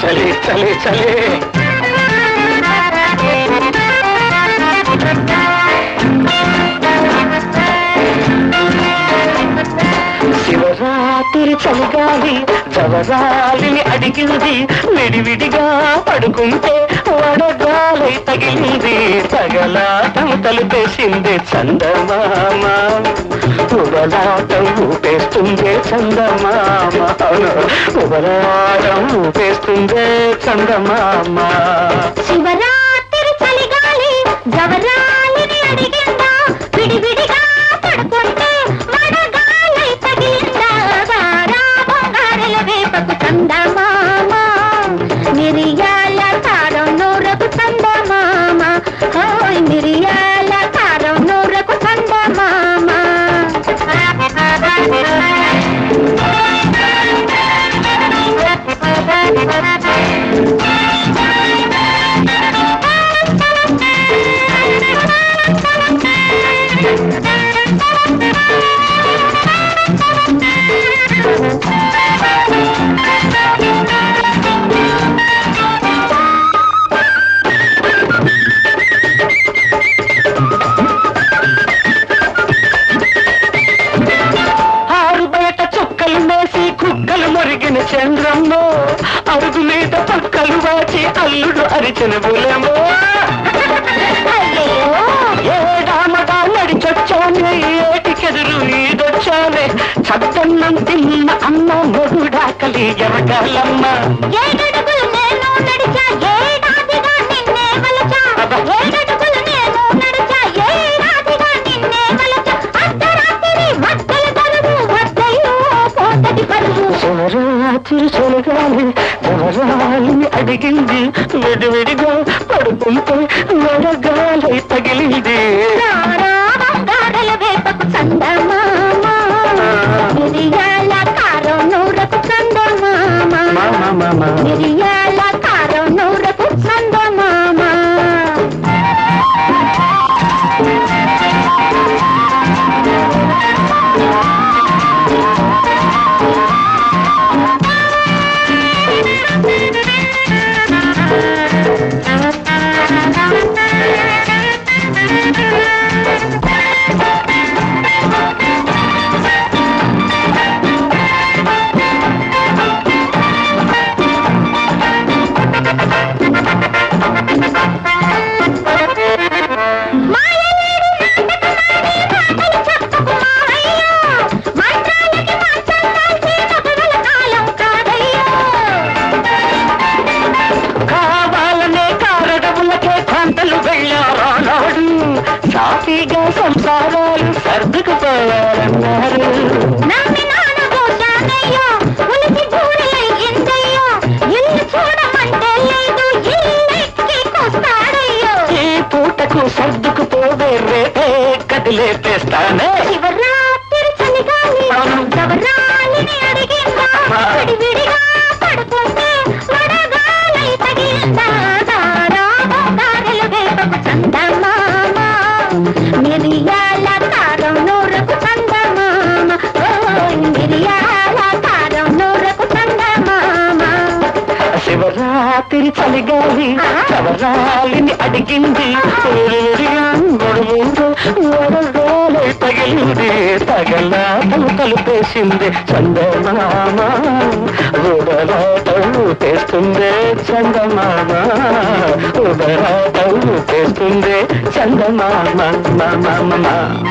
चले चले चले రాత్రి చలిగాలి జవరాలిని అడిగింది విడివిడిగా పడుకుంటే వడగాలి తగిలింది తగలాటం తలుపేసింది చందమామ. ఉబలాటం ఊపేస్తుందే చందమామ. ఉబలాటం ఊపేస్తుందే చందమామ. అరుగు మీద పక్కలు వాచి అల్లుడు అరిచిన బులెమో. ఏడామడా నడిచొచ్చానే ఏటికెదురు ఈదొచ్చానే? చద్దన్నం తిన్న అమ్మ మొగుడాకలి ఎరగాలమ్మ. అడిగింది విడివిడిగా పడుకుంటే వడగాలి తగిలింది చందమామ. మిరియాల సాఫీగా సంసారాలు సర్దుకుపోవాలన్నారు. పూటకు సర్దుకుపోవే రేపే కదిలేపేస్తానే శివరాత్రి చలిగాలి గవరాలిని శివరాత్రి చలిగాలి చవరాలిని అడిగింది. వడగాలి తగిలింది. తగలాటం కలిపేసింది చందమామ. ఉడలాటం తెస్తుంది చందమామ. ఉడలాటం తెస్తుంది చందమామ. మామ.